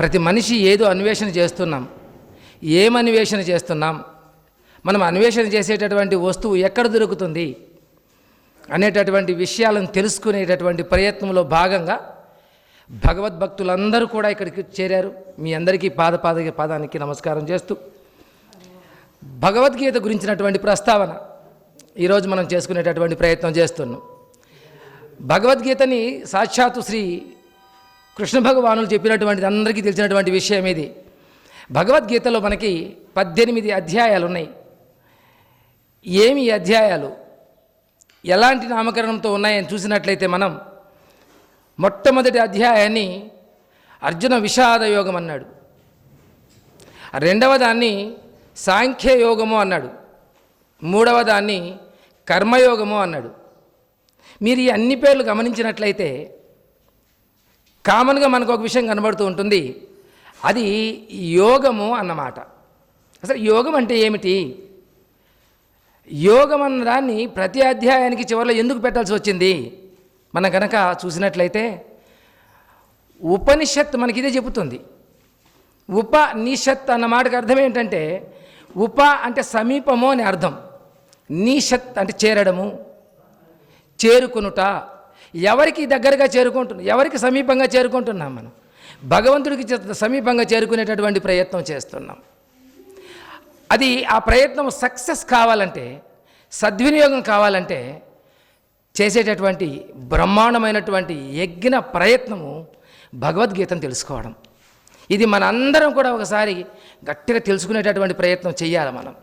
ప్రతి మనిషి ఏదో అన్వేషణ చేస్తున్నాం. ఏం అన్వేషణ చేస్తున్నాం? మనం అన్వేషణ చేసేటటువంటి వస్తువు ఎక్కడ దొరుకుతుంది? అనేటటువంటి విషయాలను తెలుసుకునేటటువంటి ప్రయత్నంలో భాగంగా భగవద్భక్తులందరూ కూడా ఇక్కడికి చేరారు. మీ అందరికీ పాద పాద పాదానికి నమస్కారం చేస్తూ భగవద్గీత గురించినటువంటి ప్రస్తావన ఈరోజు మనం చేసుకునేటటువంటి ప్రయత్నం చేస్తున్నాం. భగవద్గీతని సాక్షాత్తు శ్రీ కృష్ణ భగవానులు చెప్పినటువంటిది అందరికీ తెలిసినటువంటి విషయం ఇది. భగవద్గీతలో మనకి పద్దెనిమిది అధ్యాయాలు ఉన్నాయి ఏమి అధ్యాయాలు? ఎలాంటి నామకరణంతో ఉన్నాయని చూసినట్లయితే మనం మొట్టమొదటి అధ్యాయాన్ని అర్జున విషాద యోగం అన్నాడు. రెండవ దాన్ని సాంఖ్యయోగము అన్నాడు. మూడవ దాన్ని కర్మయోగము అన్నాడు. మీరు ఈ అన్ని పేర్లు గమనించినట్లయితే కామన్గా మనకు ఒక విషయం కనబడుతూ ఉంటుంది. అది యోగము అన్నమాట. అసలు యోగం అంటే ఏమిటి? యోగం అన్న దాన్ని ప్రతి అధ్యాయానికి చివరిలో ఎందుకు పెట్టాల్సి వచ్చింది? మనం కనుక చూసినట్లయితే ఉపనిషత్ మనకి ఇదే చెబుతుంది. ఉపనిషత్ అన్న మాటకు అర్థం ఏంటంటే ఉప అంటే సమీపము అని అర్థం. నిషత్ అంటే చేరడము చేరుకునుట. ఎవరికి దగ్గరగా చేరుకుంటున్నాం? ఎవరికి సమీపంగా చేరుకుంటున్నాం మనం? భగవంతుడికి సమీపంగా చేరుకునేటటువంటి ప్రయత్నం చేస్తున్నాం. అది ఆ ప్రయత్నం సక్సెస్ కావాలంటే సద్వినియోగం కావాలంటే చేసేటటువంటి బ్రహ్మాండమైనటువంటి యజ్ఞ ప్రయత్నము భగవద్గీతను తెలుసుకోవడం. ఇది మనందరం కూడా ఒకసారి గట్టిగా తెలుసుకునేటటువంటి ప్రయత్నం చేయాలి మనం.